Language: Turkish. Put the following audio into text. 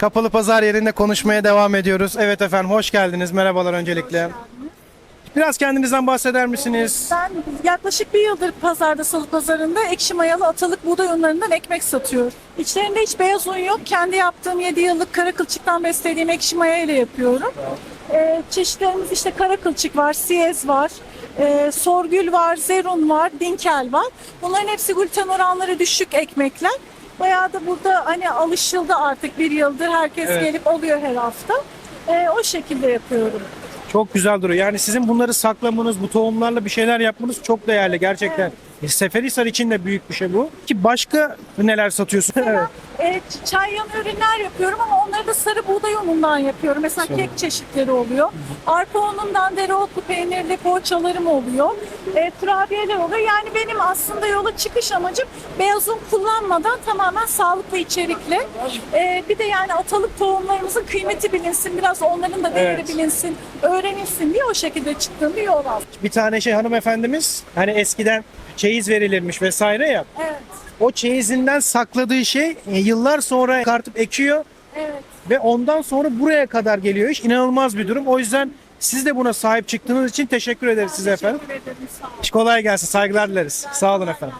Kapalı pazar yerinde konuşmaya devam ediyoruz. Evet efendim hoş geldiniz. Merhabalar öncelikle. Biraz kendinizden bahseder misiniz? Ben yaklaşık bir yıldır pazarda salı pazarında ekşi mayalı atalık buğday unlarından ekmek satıyorum. İçlerinde hiç beyaz un yok. Kendi yaptığım 7 yıllık kara kılçıktan beslediğim ekşi maya ile yapıyorum. Ee, çeşitlerimiz işte kara kılçık var, siyez var, e, sorgül var, zerun var, dinkel var. Bunların hepsi gluten oranları düşük ekmekler. Bayağı da burada hani alışıldı artık bir yıldır. Herkes Evet. gelip alıyor her hafta. Ee, o şekilde yapıyorum. Çok güzel duruyor. Yani sizin bunları saklamanız, bu tohumlarla bir şeyler yapmanız çok değerli gerçekten. Seferihisar için de büyük bir şey bu. Ki başka neler satıyorsun? Evet. E, çay yanı ürünler yapıyorum ama sarı buğday unundan yapıyorum. Mesela kek çeşitleri oluyor. Arpa unundan dereotlu peynirli poğaçalarım oluyor. E, kurabiyeler oluyor. Yani benim aslında yola çıkış amacım beyaz un kullanmadan tamamen sağlıklı içerikli. E, bir de yani atalık tohumlarımızın kıymeti bilinsin. Biraz onların da değeri Evet. bilinsin, öğrenilsin diye o şekilde çıktığım bir yol aslında. Bir tane şey hanımefendimiz hani eskiden çeyiz verilirmiş vesaire ya. Evet, O çeyizinden sakladığı şey e, yıllar sonra kartıp ekiyor evet. Ve ondan sonra buraya kadar geliyor iş. İnanılmaz bir durum. O yüzden siz de buna sahip çıktığınız için teşekkür ederiz size efendim. Kolay gelsin. Saygılar dileriz. Sağ olun efendim.